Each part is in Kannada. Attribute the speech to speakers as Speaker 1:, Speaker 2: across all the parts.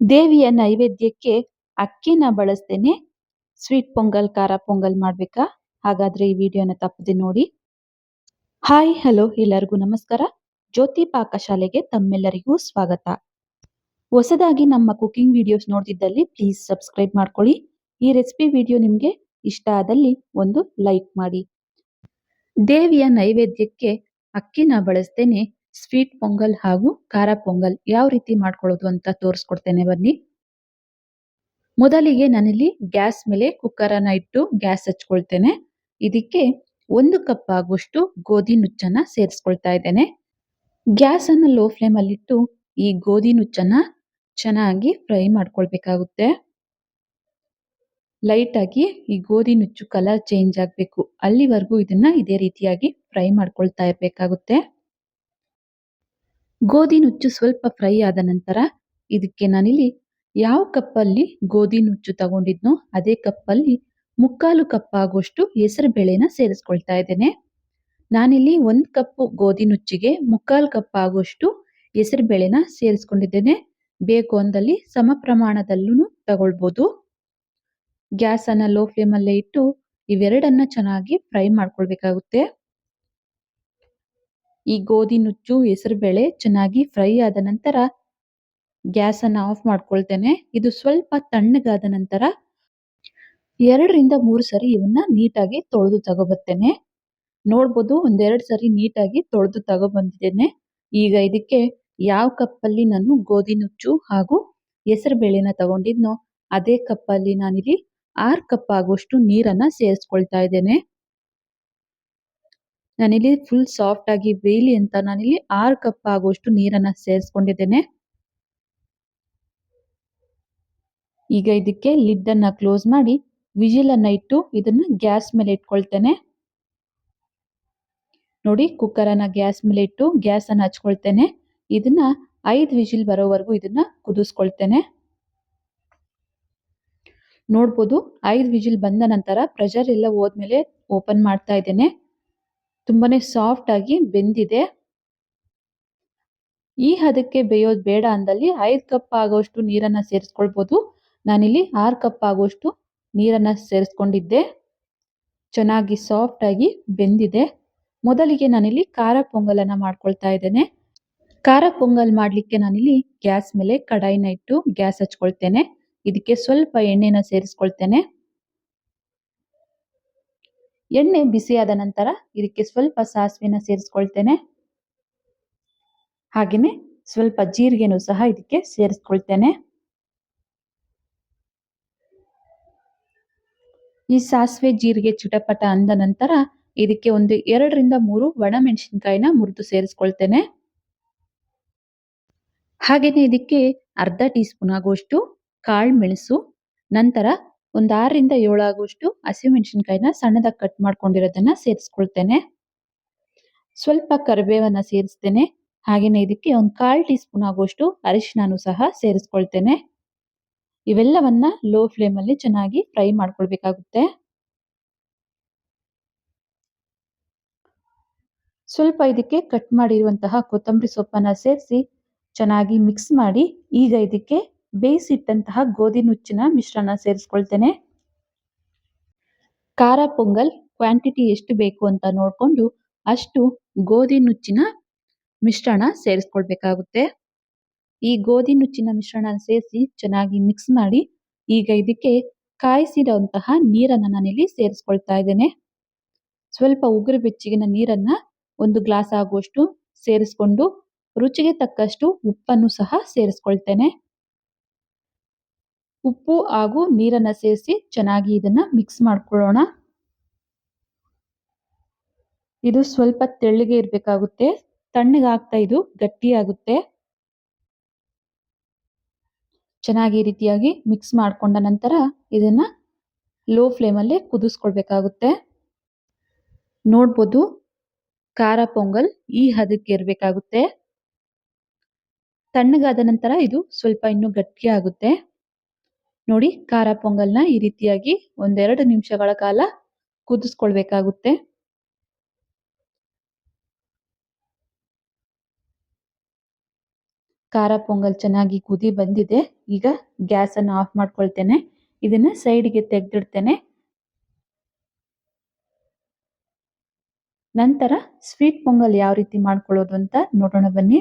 Speaker 1: ದೇವಿಯ ನೈವೇದ್ಯಕ್ಕೆ ಅಕ್ಕಿನ ಬಳಸ್ತೇನೆ. ಸ್ವೀಟ್ ಪೊಂಗಲ್, ಖಾರ ಪೊಂಗಲ್ ಮಾಡ್ಬೇಕಾ? ಹಾಗಾದ್ರೆ ಈ ವಿಡಿಯೋನ ತಪ್ಪದೆ ನೋಡಿ. ಹಾಯ್ ಹಲೋ ಎಲ್ಲರಿಗೂ ನಮಸ್ಕಾರ. ಜ್ಯೋತಿ ಪಾಕಶಾಲೆಗೆ ತಮ್ಮೆಲ್ಲರಿಗೂ ಸ್ವಾಗತ. ಹೊಸದಾಗಿ ನಮ್ಮ ಕುಕಿಂಗ್ ವಿಡಿಯೋಸ್ ನೋಡ್ತಿದ್ದಲ್ಲಿ ಪ್ಲೀಸ್ ಸಬ್ಸ್ಕ್ರೈಬ್ ಮಾಡ್ಕೊಳ್ಳಿ. ಈ ರೆಸಿಪಿ ವಿಡಿಯೋ ನಿಮಗೆ ಇಷ್ಟ ಆದಲ್ಲಿ ಒಂದು ಲೈಕ್ ಮಾಡಿ. ದೇವಿಯ ನೈವೇದ್ಯಕ್ಕೆ ಅಕ್ಕಿನ ಬಳಸ್ದೇನೆ ಸ್ವೀಟ್ ಪೊಂಗಲ್ ಹಾಗೂ ಖಾರ ಪೊಂಗಲ್ ಯಾವ ರೀತಿ ಮಾಡ್ಕೊಳ್ಳೋದು ಅಂತ ತೋರಿಸ್ಕೊಡ್ತೇನೆ ಬನ್ನಿ. ಮೊದಲಿಗೆ ನಾನಿಲ್ಲಿ ಗ್ಯಾಸ್ ಮೇಲೆ ಕುಕ್ಕರ್ ಅನ್ನ ಇಟ್ಟು ಗ್ಯಾಸ್ ಹಚ್ಕೊಳ್ತೇನೆ. ಇದಕ್ಕೆ ಒಂದು ಕಪ್ ಆಗುವಷ್ಟು ಗೋಧಿ ನುಚ್ಚನ್ನ ಸೇರಿಸ್ಕೊಳ್ತಾ ಇದ್ದೇನೆ. ಗ್ಯಾಸ್ ಅನ್ನ ಲೋ ಫ್ಲೇಮ್ ಅಲ್ಲಿ ಇಟ್ಟು ಈ ಗೋಧಿ ನುಚ್ಚನ್ನ ಚೆನ್ನಾಗಿ ಫ್ರೈ ಮಾಡ್ಕೊಳ್ಬೇಕಾಗುತ್ತೆ. ಲೈಟ್ ಆಗಿ ಈ ಗೋಧಿ ನುಚ್ಚು ಕಲರ್ ಚೇಂಜ್ ಆಗಬೇಕು. ಅಲ್ಲಿವರೆಗೂ ಇದನ್ನ ಇದೇ ರೀತಿಯಾಗಿ ಫ್ರೈ ಮಾಡ್ಕೊಳ್ತಾ ಇರಬೇಕಾಗುತ್ತೆ. ಗೋಧಿ ನುಚ್ಚು ಸ್ವಲ್ಪ ಫ್ರೈ ಆದ ನಂತರ ಇದಕ್ಕೆ ನಾನಿಲ್ಲಿ ಯಾವ ಕಪ್ಪಲ್ಲಿ ಗೋಧಿ ನುಚ್ಚು ತಗೊಂಡಿದ್ನೋ ಅದೇ ಕಪ್ಪಲ್ಲಿ ಮುಕ್ಕಾಲು ಕಪ್ ಆಗುವಷ್ಟು ಹೆಸರು ಬೇಳೆನ ಸೇರಿಸ್ಕೊಳ್ತಾ ಇದ್ದೇನೆ. ನಾನಿಲ್ಲಿ ಒಂದು ಕಪ್ ಗೋಧಿ ನುಚ್ಚಿಗೆ ಮುಕ್ಕಾಲು ಕಪ್ ಆಗುವಷ್ಟು ಹೆಸರು ಬೇಳೆನ ಸೇರಿಸ್ಕೊಂಡಿದ್ದೇನೆ. ಬೇಕು ಅಂದಲ್ಲಿ ಸಮ ಪ್ರಮಾಣದಲ್ಲೂ ತಗೊಳ್ಬೋದು. ಗ್ಯಾಸ್ ಅನ್ನ ಲೋ ಫ್ಲೇಮಲ್ಲೇ ಇಟ್ಟು ಇವೆರಡನ್ನ ಚೆನ್ನಾಗಿ ಫ್ರೈ ಮಾಡ್ಕೊಳ್ಬೇಕಾಗುತ್ತೆ. ಈ ಗೋಧಿ ನುಚ್ಚು ಹೆಸರು ಬೇಳೆ ಚೆನ್ನಾಗಿ ಫ್ರೈ ಆದ ನಂತರ ಗ್ಯಾಸ್ ಅನ್ನ ಆಫ್ ಮಾಡ್ಕೊಳ್ತೇನೆ. ಇದು ಸ್ವಲ್ಪ ತಣ್ಣಗಾದ ನಂತರ ಎರಡರಿಂದ ಮೂರು ಸರಿ ಇವನ್ನ ನೀಟಾಗಿ ತೊಳೆದು ತಗೋಬರ್ತೇನೆ. ನೋಡ್ಬೋದು ಒಂದೆರಡು ಸರಿ ನೀಟಾಗಿ ತೊಳೆದು ತಗೊಬಂದಿದ್ದೇನೆ. ಈಗ ಇದಕ್ಕೆ ಯಾವ ಕಪ್ಪಲ್ಲಿ ನಾನು ಗೋಧಿ ನುಚ್ಚು ಹಾಗೂ ಹೆಸರು ಬೇಳೆನ ತಗೊಂಡಿದ್ನೋ, ಅದೇ ಕಪ್ಪಲ್ಲಿ ನಾನಿಲ್ಲಿ ಆರು ಕಪ್ ಆಗುವಷ್ಟು ನೀರನ್ನ ಸೇರಿಸ್ಕೊಳ್ತಾ ಇದ್ದೇನೆ. ನಾನಿಲ್ಲಿ ಫುಲ್ ಸಾಫ್ಟ್ ಆಗಿ ಬೇಯಲಿ ಅಂತ ನಾನಿಲ್ಲಿ ಆರು ಕಪ್ ಆಗುವಷ್ಟು ನೀರನ್ನ ಸೇರಿಸ್ಕೊಂಡಿದ್ದೇನೆ. ಈಗ ಇದಕ್ಕೆ ಲಿಡ್ ಅನ್ನ ಕ್ಲೋಸ್ ಮಾಡಿ ವಿಜಿಲ್ ಅನ್ನ ಇಟ್ಟು ಇದನ್ನ ಗ್ಯಾಸ್ ಮೇಲೆ ಇಟ್ಕೊಳ್ತೇನೆ. ನೋಡಿ ಕುಕ್ಕರ್ ಅನ್ನ ಗ್ಯಾಸ್ ಮೇಲೆ ಇಟ್ಟು ಗ್ಯಾಸ್ ಅನ್ನ ಹಚ್ಕೊಳ್ತೇನೆ. ಇದನ್ನ ಐದು ವಿಜಿಲ್ ಬರೋವರೆಗೂ ಇದನ್ನ ಕುದಿಸ್ಕೊಳ್ತೇನೆ. ನೋಡ್ಬೋದು ಐದು ವಿಜಿಲ್ ಬಂದ ನಂತರ ಪ್ರೆಷರ್ ಎಲ್ಲ ಹೋದ್ಮೇಲೆ ಓಪನ್ ಮಾಡ್ತಾ ಇದ್ದೇನೆ. ತುಂಬಾನೇ ಸಾಫ್ಟ್ ಆಗಿ ಬೆಂದಿದೆ. ಈ ಹದಕ್ಕೆ ಬೇಯೋದು ಬೇಡ ಅಂದಲ್ಲಿ ಐದು ಕಪ್ ಆಗೋಷ್ಟು ನೀರನ್ನ ಸೇರಿಸ್ಕೊಳ್ಬೋದು. ನಾನಿಲ್ಲಿ ಆರು ಕಪ್ ಆಗೋಷ್ಟು ನೀರನ್ನ ಸೇರಿಸ್ಕೊಂಡಿದ್ದೆ. ಚೆನ್ನಾಗಿ ಸಾಫ್ಟ್ ಆಗಿ ಬೆಂದಿದೆ. ಮೊದಲಿಗೆ ನಾನಿಲ್ಲಿ ಖಾರ ಪೊಂಗಲನ್ನ ಮಾಡ್ಕೊಳ್ತಾ ಇದ್ದೇನೆ. ಖಾರ ಪೊಂಗಲ್ ಮಾಡಲಿಕ್ಕೆ ನಾನಿಲ್ಲಿ ಗ್ಯಾಸ್ ಮೇಲೆ ಕಡಾಯಿನ ಇಟ್ಟು ಗ್ಯಾಸ್ ಹಚ್ಕೊಳ್ತೇನೆ. ಇದಕ್ಕೆ ಸ್ವಲ್ಪ ಎಣ್ಣೆನ ಸೇರಿಸ್ಕೊಳ್ತೇನೆ. ಎಣ್ಣೆ ಬಿಸಿಯಾದ ನಂತರ ಇದಕ್ಕೆ ಸ್ವಲ್ಪ ಸಾಸಿವೆನ ಸೇರಿಸ್ಕೊಳ್ತೇನೆ. ಹಾಗೆಯೇ ಸ್ವಲ್ಪ ಜೀರಿಗೆನೂ ಸಹ ಇದಕ್ಕೆ ಸೇರಿಸ್ಕೊಳ್ತೇನೆ. ಈ ಸಾಸಿವೆ ಜೀರಿಗೆ ಚಿಟಪಟ ಅಂದ ನಂತರ ಇದಕ್ಕೆ ಒಂದು ಎರಡರಿಂದ ಮೂರು ಒಣಮೆಣಸಿನಕಾಯಿನ ಮುರಿದು ಸೇರಿಸ್ಕೊಳ್ತೇನೆ. ಹಾಗೆಯೇ ಇದಕ್ಕೆ ಅರ್ಧ ಟೀ ಸ್ಪೂನ್ ಆಗುವಷ್ಟು ಕಾಳು ಮೆಣಸು, ನಂತರ ಒಂದು ಆರರಿಂದ ಏಳು ಆಗುವಷ್ಟು ಹಸಿಮೆಣಸಿನ್ಕಾಯಿನ ಸಣ್ಣದಾಗಿ ಕಟ್ ಮಾಡ್ಕೊಂಡಿರೋದನ್ನ ಸೇರಿಸ್ಕೊಳ್ತೇನೆ. ಸ್ವಲ್ಪ ಕರಿಬೇವನ್ನ ಸೇರಿಸ್ತೇನೆ. ಹಾಗೆಯೇ ಇದಕ್ಕೆ ಒಂದು ಕಾಲು ಟೀ ಸ್ಪೂನ್ ಆಗುವಷ್ಟು ಅರಿಶಿನೂ ಸಹ ಸೇರಿಸ್ಕೊಳ್ತೇನೆ. ಇವೆಲ್ಲವನ್ನ ಲೋ ಫ್ಲೇಮ್ ಅಲ್ಲಿ ಚೆನ್ನಾಗಿ ಫ್ರೈ ಮಾಡ್ಕೊಳ್ಬೇಕಾಗುತ್ತೆ. ಸ್ವಲ್ಪ ಇದಕ್ಕೆ ಕಟ್ ಮಾಡಿರುವಂತಹ ಕೊತ್ತಂಬರಿ ಸೊಪ್ಪನ್ನ ಸೇರಿಸಿ ಚೆನ್ನಾಗಿ ಮಿಕ್ಸ್ ಮಾಡಿ ಈಗ ಇದಕ್ಕೆ ಬೇಯಿಸಿಟ್ಟಂತಹ ಗೋಧಿ ನುಚ್ಚಿನ ಮಿಶ್ರಣ ಸೇರಿಸ್ಕೊಳ್ತೇನೆ. ಖಾರ ಪೊಂಗಲ್ ಕ್ವಾಂಟಿಟಿ ಎಷ್ಟು ಬೇಕು ಅಂತ ನೋಡಿಕೊಂಡು ಅಷ್ಟು ಗೋಧಿ ನುಚ್ಚಿನ ಮಿಶ್ರಣ ಸೇರಿಸ್ಕೊಳ್ಬೇಕಾಗುತ್ತೆ. ಈ ಗೋಧಿ ನುಚ್ಚಿನ ಮಿಶ್ರಣ ಸೇರಿಸಿ ಚೆನ್ನಾಗಿ ಮಿಕ್ಸ್ ಮಾಡಿ ಈಗ ಇದಕ್ಕೆ ಕಾಯಿಸಿರುವಂತಹ ನೀರನ್ನ ನಾನಿಲ್ಲಿ ಸೇರಿಸ್ಕೊಳ್ತಾ ಇದ್ದೇನೆ. ಸ್ವಲ್ಪ ಉಗುರು ಬೆಚ್ಚಗಿನ ನೀರನ್ನ ಒಂದು ಗ್ಲಾಸ್ ಆಗುವಷ್ಟು ಸೇರಿಸ್ಕೊಂಡು ರುಚಿಗೆ ತಕ್ಕಷ್ಟು ಉಪ್ಪನ್ನು ಸಹ ಸೇರಿಸ್ಕೊಳ್ತೇನೆ. ಉಪ್ಪು ಹಾಗೂ ನೀರನ್ನ ಸೇರಿಸಿ ಚೆನ್ನಾಗಿ ಇದನ್ನ ಮಿಕ್ಸ್ ಮಾಡ್ಕೊಳ್ಳೋಣ. ಇದು ಸ್ವಲ್ಪ ತೆಳ್ಳಗೆ ಇರಬೇಕಾಗುತ್ತೆ. ತಣ್ಣಗಾಗ್ತಾ ಇದು ಗಟ್ಟಿಯಾಗುತ್ತೆ ಚೆನ್ನಾಗಿ ರೀತಿಯಾಗಿ ಮಿಕ್ಸ್ ಮಾಡ್ಕೊಂಡ ನಂತರ ಇದನ್ನ ಲೋ ಫ್ಲೇಮಲ್ಲೇ ಕುದಿಸ್ಕೊಳ್ಬೇಕಾಗುತ್ತೆ. ನೋಡ್ಬೋದು ಖಾರ ಪೊಂಗಲ್ ಈ ಹದಕ್ಕೆ ಇರಬೇಕಾಗುತ್ತೆ. ತಣ್ಣಗಾದ ನಂತರ ಇದು ಸ್ವಲ್ಪ ಇನ್ನು ಗಟ್ಟಿ ಆಗುತ್ತೆ. ನೋಡಿ, ಖಾರ ಪೊಂಗಲ್ನ ಈ ರೀತಿಯಾಗಿ ಒಂದೆರಡು ನಿಮಿಷಗಳ ಕಾಲ ಕುದಿಸ್ಕೊಳ್ಬೇಕಾಗುತ್ತೆ. ಖಾರ ಪೊಂಗಲ್ ಚೆನ್ನಾಗಿ ಕುದಿ ಬಂದಿದೆ. ಈಗ ಗ್ಯಾಸ್ ಅನ್ನು ಆಫ್ ಮಾಡ್ಕೊಳ್ತೇನೆ. ಇದನ್ನ ಸೈಡ್ಗೆ ತೆಗೆದಿಡ್ತೇನೆ. ನಂತರ ಸ್ವೀಟ್ ಪೊಂಗಲ್ ಯಾವ ರೀತಿ ಮಾಡ್ಕೊಳ್ಳೋದು ಅಂತ ನೋಡೋಣ ಬನ್ನಿ.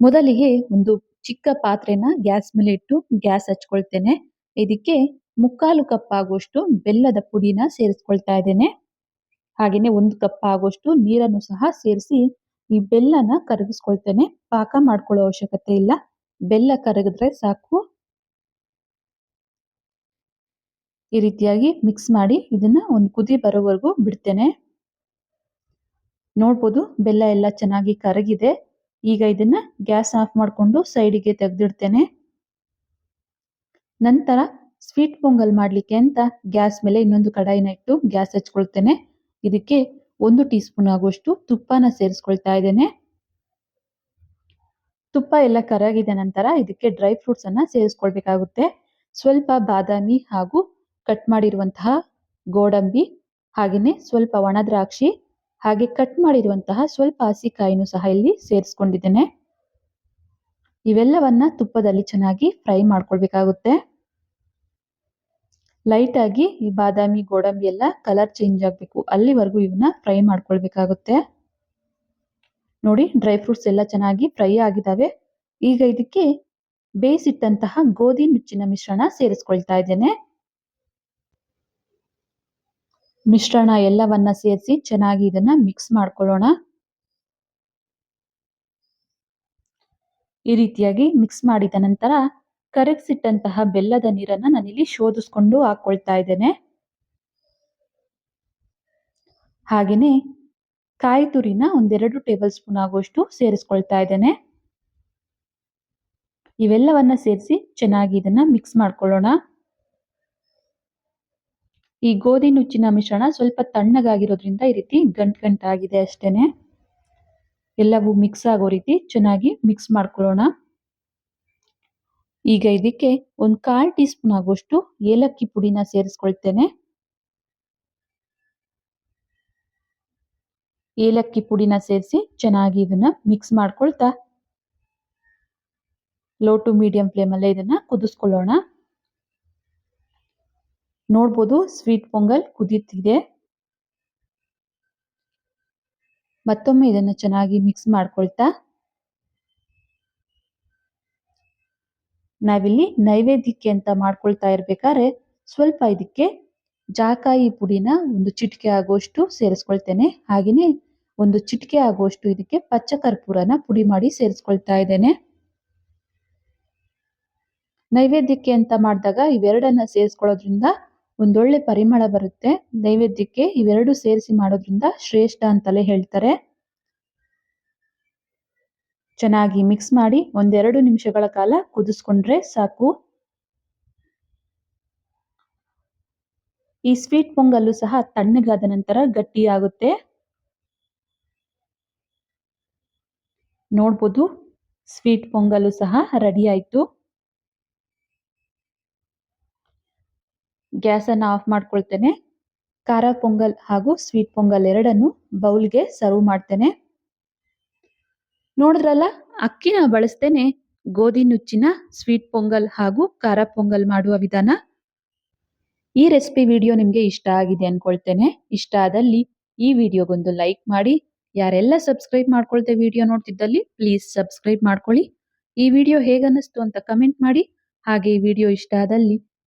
Speaker 1: ಮೊದಲಿಗೆ ಒಂದು ಚಿಕ್ಕ ಪಾತ್ರೆನ ಗ್ಯಾಸ್ ಮೇಲೆ ಇಟ್ಟು ಗ್ಯಾಸ್ ಹಚ್ಕೊಳ್ತೇನೆ. ಇದಕ್ಕೆ ಮುಕ್ಕಾಲು ಕಪ್ ಆಗುವಷ್ಟು ಬೆಲ್ಲದ ಪುಡಿನ ಸೇರಿಸ್ಕೊಳ್ತಾ ಇದ್ದೇನೆ. ಹಾಗೆಯೇ ಒಂದು ಕಪ್ ಆಗುವಷ್ಟು ನೀರನ್ನು ಸಹ ಸೇರಿಸಿ ಈ ಬೆಲ್ಲನ ಕರಗಿಸ್ಕೊಳ್ತೇನೆ. ಪಾಕ ಮಾಡ್ಕೊಳ್ಳೋ ಅವಶ್ಯಕತೆ ಇಲ್ಲ. ಬೆಲ್ಲ ಕರಗಿದ್ರೆ ಸಾಕು. ಈ ರೀತಿಯಾಗಿ ಮಿಕ್ಸ್ ಮಾಡಿ ಇದನ್ನ ಒಂದು ಕುದಿ ಬರೋವರೆಗೂ ಬಿಡ್ತೇನೆ. ನೋಡ್ಬೋದು ಬೆಲ್ಲ ಎಲ್ಲ ಚೆನ್ನಾಗಿ ಕರಗಿದೆ. ಈಗ ಇದನ್ನ ಗ್ಯಾಸ್ ಆಫ್ ಮಾಡಿಕೊಂಡು ಸೈಡಿಗೆ ತೆಗೆದಿಡ್ತೇನೆ. ನಂತರ ಸ್ವೀಟ್ ಪೊಂಗಲ್ ಮಾಡಲಿಕ್ಕೆ ಅಂತ ಗ್ಯಾಸ್ ಮೇಲೆ ಇನ್ನೊಂದು ಕಡಾಯಿನ ಇಟ್ಟು ಗ್ಯಾಸ್ ಹಚ್ಕೊಳ್ತೇನೆ. ಇದಕ್ಕೆ ಒಂದು ಟೀ ಸ್ಪೂನ್ ಆಗುವಷ್ಟು ತುಪ್ಪನ ಸೇರಿಸ್ಕೊಳ್ತಾ ಇದ್ದೇನೆ. ತುಪ್ಪ ಎಲ್ಲ ಕರಗಿದ ನಂತರ ಇದಕ್ಕೆ ಡ್ರೈ ಫ್ರೂಟ್ಸ್ ಅನ್ನ ಸೇರಿಸ್ಕೊಳ್ಬೇಕಾಗುತ್ತೆ. ಸ್ವಲ್ಪ ಬಾದಾಮಿ ಹಾಗೂ ಕಟ್ ಮಾಡಿರುವಂತಹ ಗೋಡಂಬಿ ಹಾಗೆಯೇ ಸ್ವಲ್ಪ ಒಣ ದ್ರಾಕ್ಷಿ ಹಾಗೆ ಕಟ್ ಮಾಡಿರುವಂತಹ ಸ್ವಲ್ಪ ಹಸಿಕಾಯಿನೂ ಸಹ ಇಲ್ಲಿ ಸೇರಿಸ್ಕೊಂಡಿದ್ದೇನೆ. ಇವೆಲ್ಲವನ್ನ ತುಪ್ಪದಲ್ಲಿ ಚೆನ್ನಾಗಿ ಫ್ರೈ ಮಾಡ್ಕೊಳ್ಬೇಕಾಗುತ್ತೆ. ಲೈಟ್ ಆಗಿ ಈ ಬಾದಾಮಿ, ಗೋಡಂಬಿ ಎಲ್ಲ ಕಲರ್ ಚೇಂಜ್ ಆಗಬೇಕು. ಅಲ್ಲಿವರೆಗೂ ಇವನ್ನ ಫ್ರೈ ಮಾಡ್ಕೊಳ್ಬೇಕಾಗುತ್ತೆ. ನೋಡಿ ಡ್ರೈ ಫ್ರೂಟ್ಸ್ ಎಲ್ಲ ಚೆನ್ನಾಗಿ ಫ್ರೈ ಆಗಿದ್ದಾವೆ ಈಗ ಇದಕ್ಕೆ ಬೇಯಿಸಿಟ್ಟಂತಹ ಗೋಧಿ ನುಚ್ಚಿನ ಮಿಶ್ರಣ ಸೇರಿಸ್ಕೊಳ್ತಾ ಇದ್ದೇನೆ. ಮಿಶ್ರಣ ಎಲ್ಲವನ್ನ ಸೇರಿಸಿ ಚೆನ್ನಾಗಿ ಇದನ್ನ ಮಿಕ್ಸ್ ಮಾಡ್ಕೊಳ್ಳೋಣ. ಈ ರೀತಿಯಾಗಿ ಮಿಕ್ಸ್ ಮಾಡಿದ ನಂತರ ಕರಗಿಸಿಟ್ಟಂತಹ ಬೆಲ್ಲದ ನೀರನ್ನ ನಾನಿಲ್ಲಿ ಶೋಧಿಸ್ಕೊಂಡು ಹಾಕ್ಕೊಳ್ತಾ ಇದ್ದೇನೆ. ಹಾಗೆಯೇ ಕಾಯಿ ತುರಿನ ಒಂದೆರಡು ಟೇಬಲ್ ಸ್ಪೂನ್ ಆಗುವಷ್ಟು ಸೇರಿಸ್ಕೊಳ್ತಾ ಇದ್ದೇನೆ. ಇವೆಲ್ಲವನ್ನ ಸೇರಿಸಿ ಚೆನ್ನಾಗಿ ಇದನ್ನ ಮಿಕ್ಸ್ ಮಾಡ್ಕೊಳ್ಳೋಣ. ಈ ಗೋಧಿ ನುಚ್ಚಿನ ಮಿಶ್ರಣ ಸ್ವಲ್ಪ ತಣ್ಣಗಾಗಿರೋದ್ರಿಂದ ಈ ರೀತಿ ಗಂಟು ಗಂಟಾಗಿದೆ ಅಷ್ಟೇನೆ. ಎಲ್ಲವೂ ಮಿಕ್ಸ್ ಆಗೋ ರೀತಿ ಚೆನ್ನಾಗಿ ಮಿಕ್ಸ್ ಮಾಡ್ಕೊಳ್ಳೋಣ. ಈಗ ಇದಕ್ಕೆ ಒಂದು ಕಾಲ್ ಟೀ ಸ್ಪೂನ್ ಆಗುವಷ್ಟು ಏಲಕ್ಕಿ ಪುಡಿನ ಸೇರಿಸ್ಕೊಳ್ತೇನೆ. ಏಲಕ್ಕಿ ಪುಡಿನ ಸೇರಿಸಿ ಚೆನ್ನಾಗಿ ಇದನ್ನ ಮಿಕ್ಸ್ ಮಾಡ್ಕೊಳ್ತಾ. ಲೋ ಟು ಮೀಡಿಯಂ ಫ್ಲೇಮಲ್ಲೇ ಇದನ್ನ ಕುದಿಸ್ಕೊಳ್ಳೋಣ. ನೋಡ್ಬೋದು. ಸ್ವೀಟ್ ಪೊಂಗಲ್ ಕುದಿಯುತ್ತಿದೆ ಮತ್ತೊಮ್ಮೆ ಇದನ್ನ ಚೆನ್ನಾಗಿ ಮಿಕ್ಸ್ ಮಾಡ್ಕೊಳ್ತಾ. ನಾವಿಲ್ಲಿ ನೈವೇದ್ಯಕ್ಕೆ ಅಂತ ಮಾಡ್ಕೊಳ್ತಾ ಇರ್ಬೇಕಾದ್ರೆ ಸ್ವಲ್ಪ ಇದಕ್ಕೆ ಜಾಕಾಯಿ ಪುಡಿನ ಒಂದು ಚಿಟಿಕೆ ಆಗುವಷ್ಟು ಸೇರಿಸ್ಕೊಳ್ತೇನೆ. ಹಾಗೆಯೇ ಒಂದು ಚಿಟಿಕೆ ಆಗುವಷ್ಟು ಇದಕ್ಕೆ ಪಚ್ಚ ಕರ್ಪೂರನ ಪುಡಿ ಮಾಡಿ ಸೇರಿಸ್ಕೊಳ್ತಾ ಇದ್ದೇನೆ. ನೈವೇದ್ಯಕ್ಕೆ ಅಂತ ಮಾಡಿದಾಗ ಇವೆರಡನ್ನ ಸೇರಿಸ್ಕೊಳ್ಳೋದ್ರಿಂದ ಒಂದೊಳ್ಳೆ ಪರಿಮಳ ಬರುತ್ತೆ. ನೈವೇದ್ಯಕ್ಕೆ ಇವೆರಡು ಸೇರಿಸಿ ಮಾಡೋದ್ರಿಂದ ಶ್ರೇಷ್ಠ ಅಂತಲೇ ಹೇಳ್ತಾರೆ. ಚೆನ್ನಾಗಿ ಮಿಕ್ಸ್ ಮಾಡಿ ಒಂದೆರಡು ನಿಮಿಷಗಳ ಕಾಲ ಕುದಿಸ್ಕೊಂಡ್ರೆ ಸಾಕು. ಈ ಸ್ವೀಟ್ ಪೊಂಗಲ್ಲು ಸಹ ತಣ್ಣಗಾದ ನಂತರ ಗಟ್ಟಿಯಾಗುತ್ತೆ. ನೋಡ್ಬೋದು, ಸ್ವೀಟ್ ಪೊಂಗಲ್ಲು ಸಹ ರೆಡಿ ಆಯ್ತು. ಗ್ಯಾಸನ್ನು ಆಫ್ ಮಾಡ್ಕೊಳ್ತೇನೆ. ಖಾರ ಪೊಂಗಲ್ ಹಾಗೂ ಸ್ವೀಟ್ ಪೊಂಗಲ್ ಎರಡನ್ನು ಬೌಲ್ಗೆ ಸರ್ವ್ ಮಾಡ್ತೇನೆ. ನೋಡಿದ್ರಲ್ಲ, ಅಕ್ಕಿನ ಬಳಸ್ತೇನೆ ಗೋಧಿ ನುಚ್ಚಿನ ಸ್ವೀಟ್ ಪೊಂಗಲ್ ಹಾಗೂ ಖಾರ ಪೊಂಗಲ್ ಮಾಡುವ ವಿಧಾನ. ಈ ರೆಸಿಪಿ ವಿಡಿಯೋ ನಿಮಗೆ ಇಷ್ಟ ಆಗಿದೆ ಅನ್ಕೊಳ್ತೇನೆ. ಇಷ್ಟ ಆದಲ್ಲಿ ಈ ವಿಡಿಯೋಗೊಂದು ಲೈಕ್ ಮಾಡಿ. ಯಾರೆಲ್ಲ ಸಬ್ಸ್ಕ್ರೈಬ್ ಮಾಡ್ಕೊಳ್ತೆ ವಿಡಿಯೋ ನೋಡ್ತಿದ್ದಲ್ಲಿ ಪ್ಲೀಸ್ ಸಬ್ಸ್ಕ್ರೈಬ್ ಮಾಡ್ಕೊಳ್ಳಿ. ಈ ವಿಡಿಯೋ ಹೇಗನ್ನಿಸ್ತು ಅಂತ ಕಮೆಂಟ್ ಮಾಡಿ. ಹಾಗೆ ಈ ವಿಡಿಯೋ ಇಷ್ಟ ಆದಲ್ಲಿ